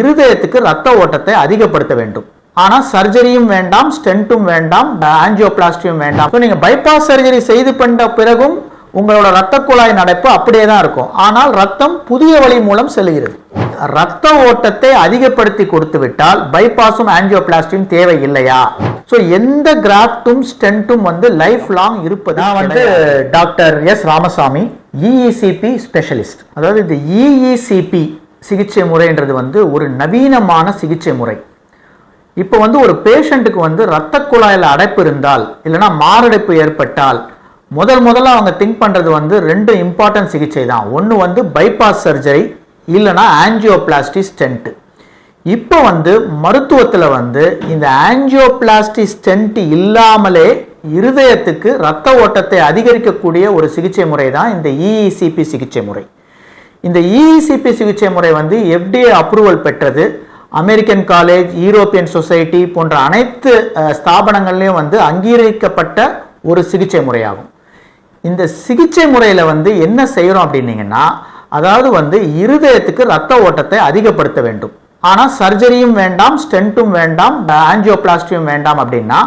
இருதயத்துக்கு ரத்த ஓட்டத்தை அதிகப்படுத்த வேண்டும். ஆனா சர்ஜரியும் வேண்டாம் ஸ்டென்ட்டும் வேண்டாம் ஆஞ்சியோபிளாஸ்டியும் வேண்டாம். So, நீங்க பைபாஸ் சர்ஜரி செய்து பண்ண பிறகும் உங்களோட ரத்த குழாய் அடைப்பு அப்படியே தான் இருக்கும். ஆனால் ரத்தம் புதிய வழி மூலம் செல்கிறது. ரத்த ஓட்டத்தை அதிகப்படுத்தி கொடுத்து விட்டால் பைபாஸும் ஆஞ்சியோபிளாஸ்டியும் தேவை இல்லையா ஸோ எந்த கிராஃப்டும் ஸ்டென்ட்டும் வந்து லைஃப் லாங் இருப்பது நான் வந்து doctor S Ramasamy EECP specialist அதாவது இந்த இஇசிபி சிகிச்சை முறைன்றது வந்து ஒரு நவீனமான சிகிச்சை முறை. இப்போ வந்து ஒரு பேஷண்ட்டுக்கு வந்து இரத்த குழாயில் அடைப்பு இருந்தால் இல்லைன்னா மாரடைப்பு ஏற்பட்டால் முதல் முதல்ல அவங்க திங்க் பண்ணுறது வந்து ரெண்டு இம்பார்ட்டன்ட் சிகிச்சை தான். ஒன்று வந்து பைபாஸ் சர்ஜரி இல்லைன்னா ஆன்ஜியோபிளாஸ்டி ஸ்டென்ட்டு இப்போ வந்து மருத்துவத்தில் வந்து இந்த ஆன்ஜியோபிளாஸ்டி ஸ்டென்ட் இல்லாமலே இருதயத்துக்கு ரத்த ஓட்டத்தை அதிகரிக்கக்கூடிய ஒரு சிகிச்சை முறை தான் இந்த இஇசிபி சிகிச்சை முறை. இந்த இஇசிபி சிகிச்சை முறை வந்து எஃப்டிஏ அப்ரூவல் பெற்றது. அமெரிக்கன் காலேஜ் யூரோப்பியன் சொசைட்டி போன்ற அனைத்து ஸ்தாபனங்கள்லையும் வந்து அங்கீகரிக்கப்பட்ட ஒரு சிகிச்சை முறையாகும். இந்த சிகிச்சை முறையில் வந்து என்ன செய்கிறோம் அப்படின்னீங்கன்னா அதாவது வந்து இருதயத்துக்கு ரத்த ஓட்டத்தை அதிகப்படுத்த வேண்டும். ஆனால் சர்ஜரியும் வேண்டாம் ஸ்டென்ட்டும் வேண்டாம் ஆன்ஜியோபிளாஸ்டியும் வேண்டாம் அப்படின்னா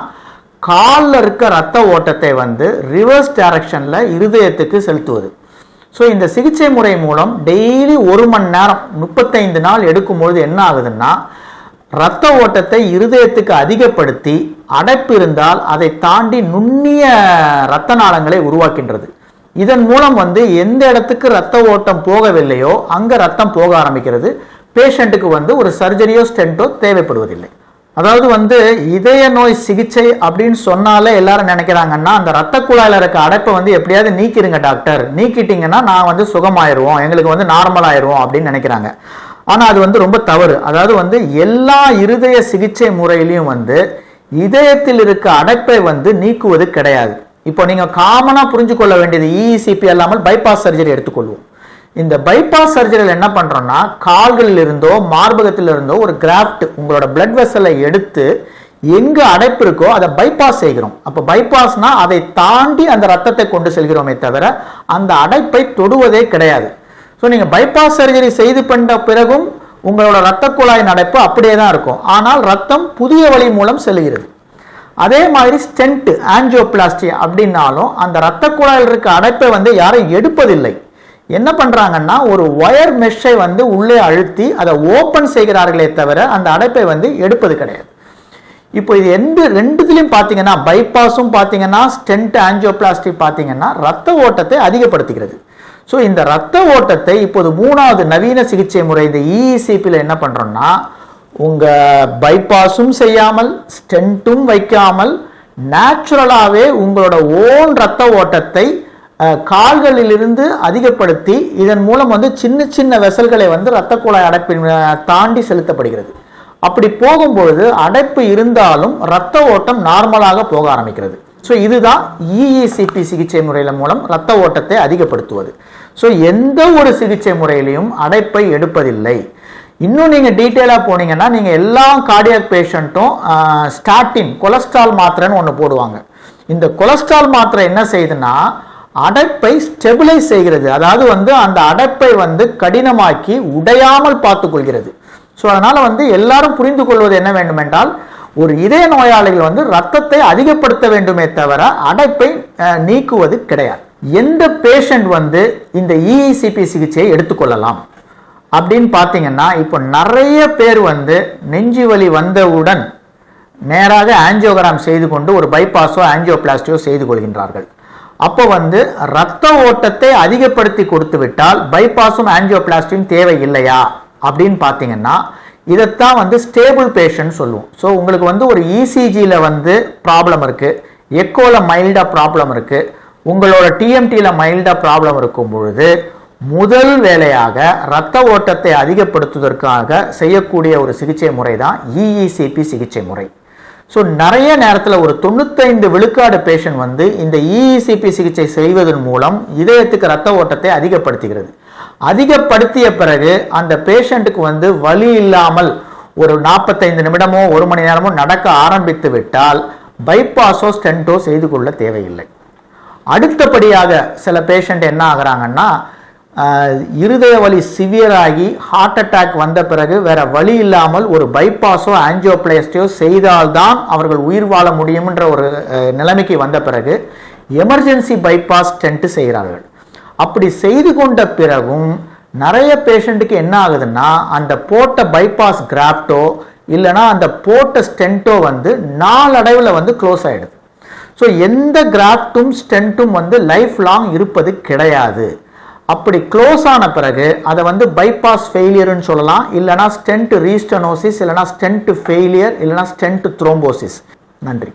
காலில் இருக்க ரத்த ஓட்டத்தை வந்து ரிவர்ஸ் டைரக்ஷனில் இருதயத்துக்கு செலுத்துவது. ஸோ இந்த சிகிச்சை முறை மூலம் டெய்லி ஒரு மணி நேரம் முப்பத்தைந்து நாள் எடுக்கும்பொழுது என்ன ஆகுதுன்னா ரத்த ஓட்டத்தை இருதயத்துக்கு அதிகப்படுத்தி அடைப்பு இருந்தால் அதை தாண்டி நுண்ணிய இரத்த நாளங்களை உருவாக்கின்றது. இதன் மூலம் வந்து எந்த இடத்துக்கு ரத்த ஓட்டம் போகவில்லையோ அங்கே ரத்தம் போக ஆரம்பிக்கிறது. பேஷண்ட்டுக்கு வந்து ஒரு சர்ஜரியோ ஸ்டென்ட்டோ தேவைப்படுவதில்லை. அதாவது வந்து இதய நோய் சிகிச்சை அப்படின்னு சொன்னாலே எல்லாரும் நினைக்கிறாங்கன்னா அந்த ரத்த குழாயில் இருக்க அடைப்பை வந்து எப்படியாவது நீக்கிடுங்க டாக்டர். நீக்கிட்டீங்கன்னா நான் வந்து சுகமாயிருவோம் எங்களுக்கு வந்து நார்மல் ஆயிடுவோம் அப்படின்னு நினைக்கிறாங்க. ஆனால் அது வந்து ரொம்ப தவறு. அதாவது வந்து எல்லா இருதய சிகிச்சை முறையிலையும் வந்து இதயத்தில் இருக்க அடைப்பை வந்து நீக்குவது கிடையாது. இப்போ நீங்கள் காமனாக புரிஞ்சு கொள்ள வேண்டியது இஇசிபி அல்லாமல் பைபாஸ் சர்ஜரி எடுத்துக்கொள்வோம். இந்த பைபாஸ் சர்ஜரியில் என்ன பண்ணுறோன்னா கால்களில் இருந்தோ மார்பகத்தில் இருந்தோ ஒரு கிராஃப்ட் உங்களோட பிளட் வெசலை எடுத்து எங்கே அடைப்பு இருக்கோ அதை பைபாஸ் செய்கிறோம். அப்போ பைபாஸ்னா அதை தாண்டி அந்த ரத்தத்தை கொண்டு செல்கிறோமே தவிர அந்த அடைப்பை தொடுவதே கிடையாது. ஸோ நீங்கள் பைபாஸ் சர்ஜரி செய்து பண்ண பிறகும் உங்களோட ரத்த குழாயின் அடைப்பு அப்படியே தான் இருக்கும். ஆனால் ரத்தம் புதிய வழி மூலம் செல்கிறது. அதே மாதிரி ஸ்டென்ட் ஆன்ஜியோபிளாஸ்டி அப்படின்னாலும் அந்த ரத்த குழாயில் இருக்க அடைப்பை வந்து யாரும் எடுப்பதில்லை. என்ன பண்ணுறாங்கன்னா ஒரு ஒயர் மெஷ்ஷை வந்து உள்ளே அழுத்தி அதை ஓப்பன் செய்கிறார்களே தவிர அந்த அடைப்பை வந்து எடுப்பது கிடையாது. இப்போ இது எந்த ரெண்டுத்துலையும் பார்த்தீங்கன்னா பைபாஸும் பார்த்தீங்கன்னா ஸ்டென்ட் ஆஞ்சியோபிளாஸ்டி பார்த்தீங்கன்னா ரத்த ஓட்டத்தை அதிகப்படுத்துகிறது. ஸோ இந்த ரத்த ஓட்டத்தை இப்போது மூணாவது நவீன சிகிச்சை முறை இந்த இஇசிபியில் என்ன பண்ணுறோம்னா உங்கள் பைபாஸும் செய்யாமல் ஸ்டென்ட்டும் வைக்காமல் நேச்சுரலாகவே உங்களோட ஓன் ரத்த ஓட்டத்தை கால்களிலிருந்து அதிகப்படுத்தி இதன் மூலம் வந்து சின்ன சின்ன வெசல்களை வந்து இரத்த குழாய் அடைப்பின் தாண்டி செலுத்தப்படுகிறது. அப்படி போகும்பொழுது அடைப்பு இருந்தாலும் ரத்த ஓட்டம் நார்மலாக போக ஆரம்பிக்கிறது. ஸோ இதுதான் இஇசிபி சிகிச்சை முறையில் மூலம் ரத்த ஓட்டத்தை அதிகப்படுத்துவது. ஸோ எந்த ஒரு சிகிச்சை முறையிலையும் அடைப்பை எடுப்பதில்லை. இன்னும் நீங்கள் டீட்டெயிலாக போனீங்கன்னா நீங்கள் எல்லா கார்டியாக் பேஷண்ட்டும் ஸ்டாட்டின் கொலஸ்ட்ரால் மாத்திரைன்னு ஒன்று போடுவாங்க. இந்த கொலஸ்ட்ரால் மாத்திரை என்ன செய்யுதுன்னா அடைப்பை ஸ்டெபிலைஸ் செய்கிறது. அதாவது வந்து அந்த அடைப்பை வந்து கடினமாக்கி உடையாமல் பார்த்துக்கொள்கிறது. ஸோ அதனால் வந்து எல்லாரும் புரிந்து கொள்வது என்ன வேண்டுமென்றால் ஒரு இதய நோயாளிகள் வந்து ரத்தத்தை அதிகப்படுத்த வேண்டுமே தவிர அடைப்பை நீக்குவது கிடையாது. எந்த பேஷண்ட் வந்து இந்த இஇசிபி சிகிச்சையை எடுத்துக்கொள்ளலாம்? அப்படின்னு பார்த்தீங்கன்னா இப்போ நிறைய பேர் வந்து நெஞ்சு வலி வந்தவுடன் நேராக ஆஞ்சியோகிராம் செய்து கொண்டு ஒரு பைபாஸோ ஆஞ்சியோபிளாஸ்டியோ செய்து கொள்கின்றார்கள். அப்போ வந்து ரத்த ஓட்டத்தை அதிகப்படுத்தி கொடுத்து விட்டால் பைபாஸும் ஆன்ஜியோபிளாஸ்டியும் தேவை இல்லையா அப்படின்னு பார்த்தீங்கன்னா இதைத்தான் வந்து ஸ்டேபிள் பேஷண்ட் சொல்லுவோம். ஸோ உங்களுக்கு வந்து ஒரு இசிஜியில் வந்து ப்ராப்ளம் இருக்குது எக்கோவில் மைல்டாக ப்ராப்ளம் இருக்குது உங்களோட டிஎம்டியில் மைல்டாக ப்ராப்ளம் இருக்கும் பொழுது முதல் வேலையாக இரத்த ஓட்டத்தை அதிகப்படுத்துவதற்காக செய்யக்கூடிய ஒரு சிகிச்சை முறை தான் இஇசிபி சிகிச்சை முறை. ஸோ நிறைய நேரத்தில் ஒரு தொண்ணூத்தைந்து விழுக்காடு பேஷண்ட் வந்து இந்த இஇசிபி சிகிச்சை செய்வதன் மூலம் இதயத்துக்கு ரத்த ஓட்டத்தை அதிகப்படுத்துகிறது. அதிகப்படுத்திய பிறகு அந்த பேஷண்ட்டுக்கு வந்து வலி இல்லாமல் ஒரு நாற்பத்தைந்து நிமிடமோ ஒரு மணி நேரமோ நடக்க ஆரம்பித்து விட்டால் பைபாஸோ ஸ்டென்ட்டோ செய்து கொள்ள தேவையில்லை. அடுத்தபடியாக சில பேஷண்ட் என்ன ஆகுறாங்கன்னா இருதய வலி சிவியராகி ஹார்ட் அட்டாக் வந்த பிறகு வேற வழி இல்லாமல் ஒரு பைபாஸோ ஆஞ்சியோபிளாஸ்டியோ செய்தால்தான் அவர்கள் உயிர் வாழ முடியும்ன்ற ஒரு நிலைமைக்கு வந்த பிறகு எமர்ஜென்சி பைபாஸ் டென்ட் செய்கிறார்கள். அப்படி செய்து கொண்ட பிறகும் நிறைய பேஷண்ட்டுக்கு என்ன ஆகுதுன்னா அந்த போட்ட பைபாஸ் கிராப்டோ இல்லைன்னா அந்த போட்ட ஸ்டென்ட்டோ வந்து நாளடைவில் வந்து க்ளோஸ் ஆகிடுது ஸோ எந்த கிராஃப்ட்டும் ஸ்டென்ட்டும் வந்து லைஃப் லாங் இருப்பது கிடையாது. அப்படி க்ளோஸ் ஆன பிறகு அதை வந்து பைபாஸ் ஃபெயிலியர்னு சொல்லலாம். இல்லைனா ஸ்டென்ட் ரீஸ்டனோசிஸ் இல்லைனா ஸ்டென்ட் ஃபெயிலியர் இல்லைனா ஸ்டென்ட் த்ரோம்போசிஸ் நன்றி.